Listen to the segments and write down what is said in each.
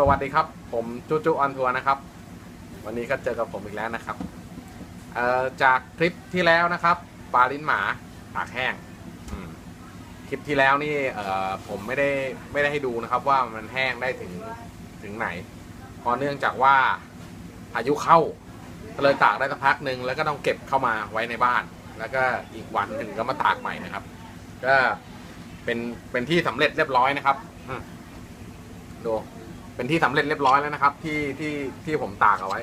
สวัสดีครับ ผมจูจูออนทัวร์นะครับ วันนี้ก็เจอกับผมอีกแล้วนะครับเอ่อจากคลิปที่แล้วนะครับปลาลิ้นหมาตากแห้งคลิปที่แล้วนี่เอ่อผมไม่ได้ไม่ได้ให้ดูนะครับ ว่ามันแห้งได้ถึงถึงไหนเพราะเนื่องจากว่าพายุเข้าเลยตากได้สักพักหนึ่งแล้วก็ต้องเก็บเข้ามาไว้ในบ้าน แล้วก็อีกวันหนึ่งก็มาตากใหม่นะครับ ก็เป็นเป็นที่สำเร็จเรียบร้อยนะครับดู เป็นที่สำเร็จเรียบร้อยแล้วนะครับ ที่ที่ที่ผมตากเอาไว้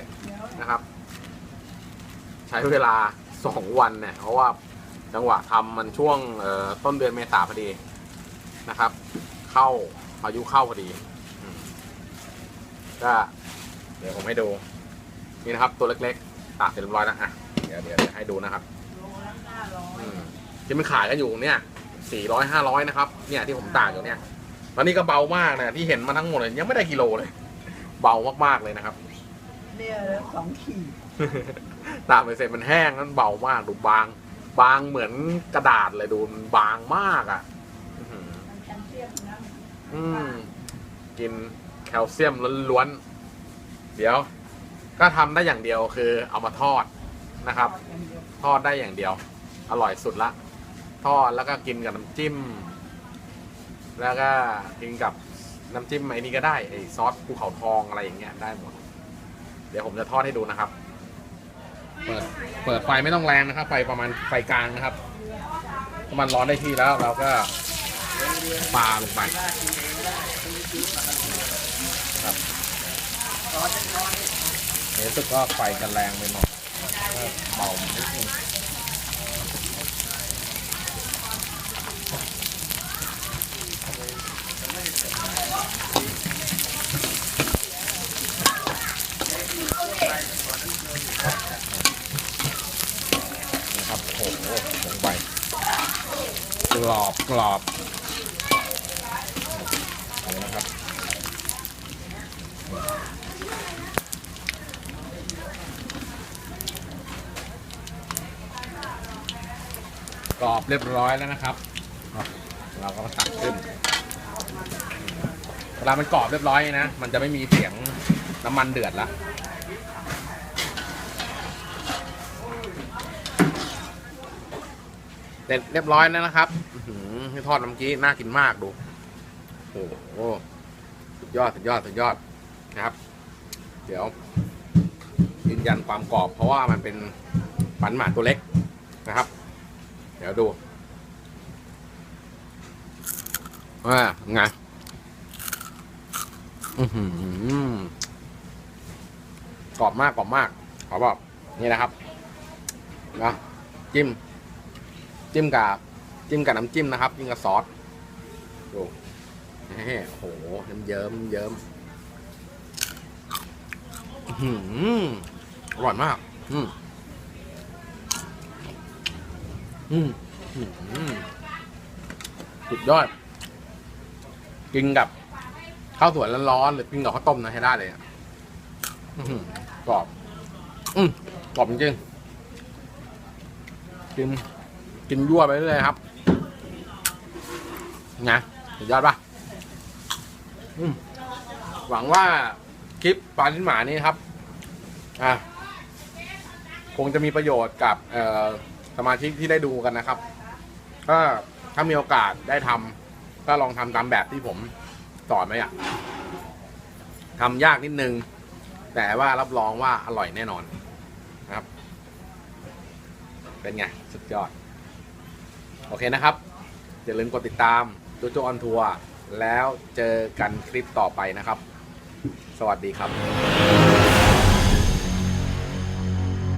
นะครับ ใช้เวลาสองวันเนี่ยเพราะว่าจังหวะทำมันช่วงเอ่อต้นเดือนเมษาพอดีนะครับ เข้าพายุเข้าพอดีอืมก็เดี๋ยวผมให้ดูนี่นะครับ ตัวเล็กๆตากเสร็จเรียบร้อยแล้วอะเดี๋ยวเดี๋ยวเดี๋ยวให้ดูนะครับอืมที่มันขายกันอยู่เนี่ยสี่ร้อยห้าร้อยนะครับ เนี่ยที่ผมตากอยู่เนี่ย ตอนนี้ก็เบามากนะที่เห็นมาทั้งหมดเลยยังไม่ได้กิโลเลย เบามากๆเลยนะครับ เนี่ยสองขีดตากไปเสร็จมันแห้งนั้นเบามากดูบาง บางเหมือนกระดาษเลยดูมันบางมากอะอื้อหือมันแคลเซียมนะอืม กินแคลเซียมล้วนๆ เดี๋ยว ก็ทำได้อย่างเดียวคือเอามาทอดนะครับอย่างเดียวทอดได้อย่างเดียว อร่อยสุดละ ทอดแล้วก็กินกับน้ำจิ้ม แล้วก็กินกับน้ำจิ้มไอ้นี่ก็ได้ไอ้ซอสภูเขาทองอะไรอย่างเงี้ยได้หมด เดี๋ยวผมจะทอดให้ดูนะครับ เปิดเปิดไฟไม่ต้องแรงนะครับ ไฟประมาณไฟกลางนะครับมันร้อนได้ที่แล้วเราก็ปลาลงไปครับรู้สึกว่าไฟจะแรงไปหน่อยก็เบานิดนึง นะครับโอ้โหลงไปก รอบกรอบนะครับกรอบเรียบร้อยแล้วนะครับ เราก็ตักขึ้นเวลามันกรอบเรียบร้อยนะ มันจะไม่มีเสียงน้ำมันเดือดแล้ว เสร็จเรียบร้อยแล้วนะครับหืที่ทอดน้ำกี้น่ากินมากดูโอ้โหสุดยอดสุดยอดสุดยอดนะครับ เดี๋ยว ยืนยันความกรอบ เพราะว่ามันเป็นปันหมาตัวเล็กนะครับ เดี๋ยวดูว่าไงอื้อหือกรอบมากกรอบมากขอบอกนี่นะครับนะจิ้ม จิ้มกับจิ้มกับน้ำจิ้มนะครับจิ้มกับซอสดูโอ้โหเยิ้มเยิ้มเยิ้มอื้อร่อยมาก อืมอืมอื้อหือสุดยอด กินกับข้าวสวยร้อนๆหรือกินกับข้าวต้มนะให้ได้เลยอะกรอบ อืมกรอบจริงๆกิน กินยั่วไปเรื่อยครับไงสุดยอดปะหวังว่าคลิปปลาลิ้นหมานี่ครับอะคงจะมีประโยชน์กับสมาชิกที่ได้ดูกันนะครับก็ถ้ามีโอกาสได้ทำก็ลองทำตามแบบที่ผมสอนไว้อะทำยากนิดนึง แต่ว่ารับรองว่าอร่อยแน่นอนนะครับ เป็นไง สุดยอด โอเคนะครับ อย่าลืมกดติดตามโจโจออนทัวร์แล้วเจอกันคลิปต่อไปนะครับ สวัสดีครับ